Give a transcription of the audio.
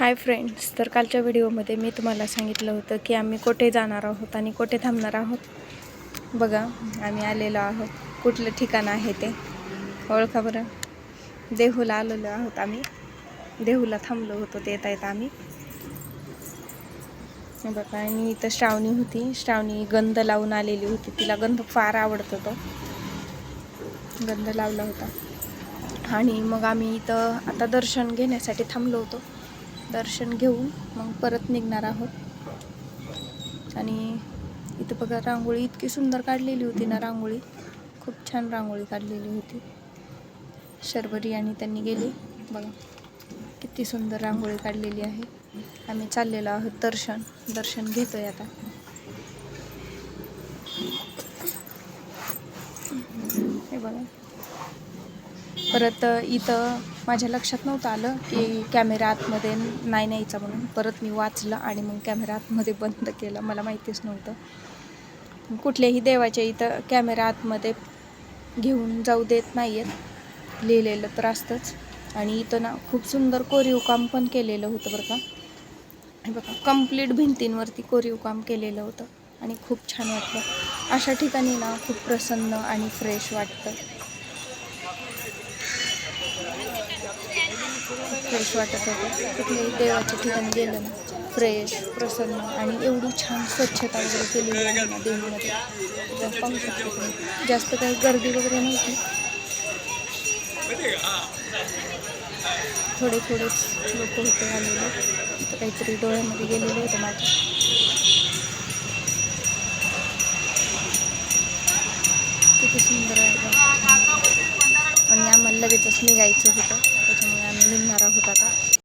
Hi friends तर कालच्या व्हिडिओमध्ये मी तुम्हाला सांगितलं होतं की आम्ही कुठे जाणार आहोत आणि कुठे थांबणार आहोत. बघा आम्ही आलेलो आहोत. कुठलं ठिकाण आहे ते? ओळखा बरं. देहूला आलेलो आहोत आम्ही. देहूला थांबलो होतो ते येता येता आम्ही. बघा आणि इथं श्रावणी होती. श्रावणी गंध लावून आलेली होती. तिला गंध फार आवडतो तो. गंध लावला होता. आणि मग आम्ही इथं आता दर्शन घेण्यासाठी थांबलो होतो. दर्शन घेऊन मग परत निघणार आहोत. आणि इथं बघा रांगोळी इतकी सुंदर काढलेली होती ना रांगोळी. खूप छान रांगोळी काढलेली होती. शर्वरी आणि त्यांनी गेली. बघा किती सुंदर रांगोळी काढलेली आहे. आम्ही चाललेलो आहोत दर्शन. दर्शन घेतोय आता. हे बघा. परत इथं माझ्या लक्षात नव्हतं आलं की कॅमेरा आतमध्ये नाही न्यायचा म्हणून. परत मी वाचलं आणि मग कॅमेरा आतमध्ये बंद केला. मला माहितीच नव्हतं. कुठल्याही देवाच्या इथं कॅमेरा आतमध्ये घेऊन जाऊ देत नाही आहेत लिहिलेलं तर असतंच. आणि इथं ना खूप सुंदर कोरीव काम पण केलेलं होतं बरं का. हे बघा कंप्लीट भिंतींवरती कोरीव काम केलेलं होतं. आणि खूप छान वाटलं. अशा ठिकाणी ना खूप प्रसन्न आणि फ्रेश वाटतं. फ्रेश वाटत होतं. कुठल्याही देवाच्या ठिकाणी गेलं ना फ्रेश प्रसन्न आणि एवढी छान स्वच्छता वगैरे केलेली आहे देवीमध्ये. तर पाहू शकतो तुम्ही. जास्त काही गर्दी वगैरे नव्हती. थोडे थोडेच लोक होते आलेले. तर काहीतरी डोळ्यामध्ये गेलेले होते माझ्या किती सुंदर आहे आणि आम्हाला लगेचच निघायचं होतं. त्याच्यामुळे आम्ही निघणार आहोत आता.